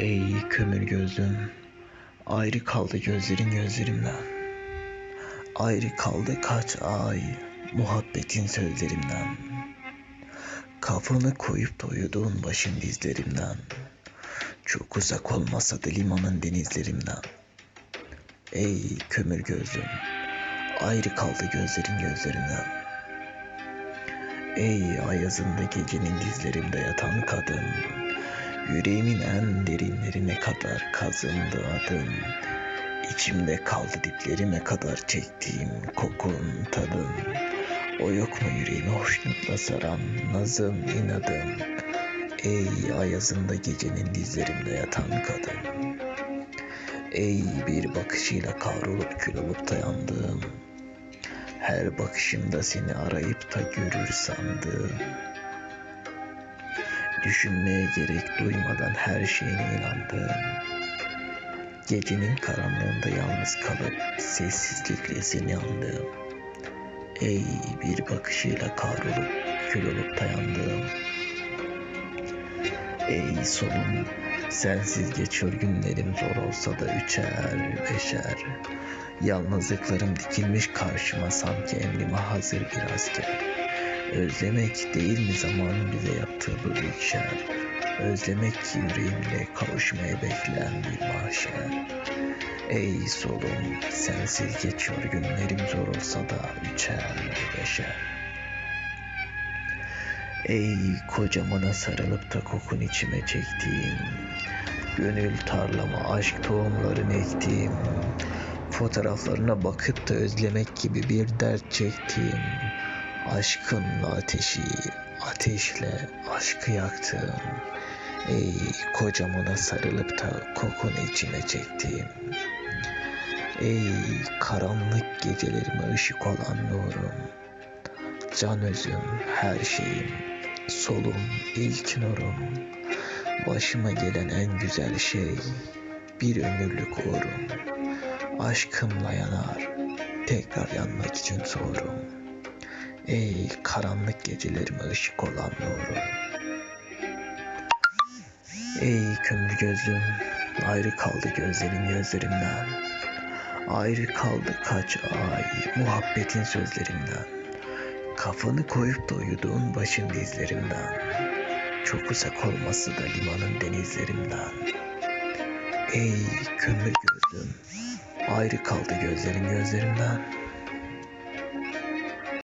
Ey kömür gözlüm, ayrı kaldı gözlerin gözlerimden. Ayrı kaldı kaç ay muhabbetin sözlerimden. Kafanı koyup da uyuduğun başın dizlerimden. Çok uzak olmasa da limanın denizlerimden. Ey kömür gözlüm, ayrı kaldı gözlerin gözlerimden. Ey ayazında gecenin dizlerimde yatan kadın, yüreğimin en derinlerine kadar kazındı adın. İçimde kaldı diplerime kadar çektiğim kokun tadın. O yok mu yüreğimi hoşnutla saran nazım inadım. Ey ayazında gecenin dizlerimde yatan kadın. Ey bir bakışıyla kavrulup kül olup dayandığım. Her bakışımda seni arayıp da görür sandım. Düşünmeye gerek duymadan her şeyine inandım. Gecenin karanlığında yalnız kalıp sessizlikle seni andım. Ey bir bakışıyla kavrulup kül olup dayandım. Ey solum sensiz geçiyor günlerim zor olsa da üçer beşer. Yalnızlıklarım dikilmiş karşıma sanki emrime hazır bir asker. Özlemek değil mi zamanın bize yaptığı bu büyük şer? Özlemek ki yüreğimle kavuşmaya bekleyen bir mahşer. Ey solum sensiz geçiyor günlerim zor olsa da üçer beşer. Ey kocamana sarılıp da kokun içime çektiğim, gönül tarlama aşk tohumlarını ektiğim, fotoğraflarına bakıp da özlemek gibi bir dert çektiğim, aşkınla ateşi, ateşle aşkı yaktığım, ey kocamana sarılıp da kokunu içime çektiğim, ey karanlık gecelerime ışık olan nurum, can özüm, her şeyim, solum, ilk nurum, başıma gelen en güzel şey, bir ömürlük uğrum, aşkımla yanar, tekrar yanmak için sorum. Ey karanlık gecelerime ışık olan nurum. Ey kömür gözlüm, ayrı kaldı gözlerin gözlerimden. Ayrı kaldı kaç ay muhabbetin sözlerimden. Kafanı koyup da uyuduğun başın dizlerimden. Çok uzak olması da limanın denizlerimden. Ey kömür gözlüm, ayrı kaldı gözlerin gözlerimden.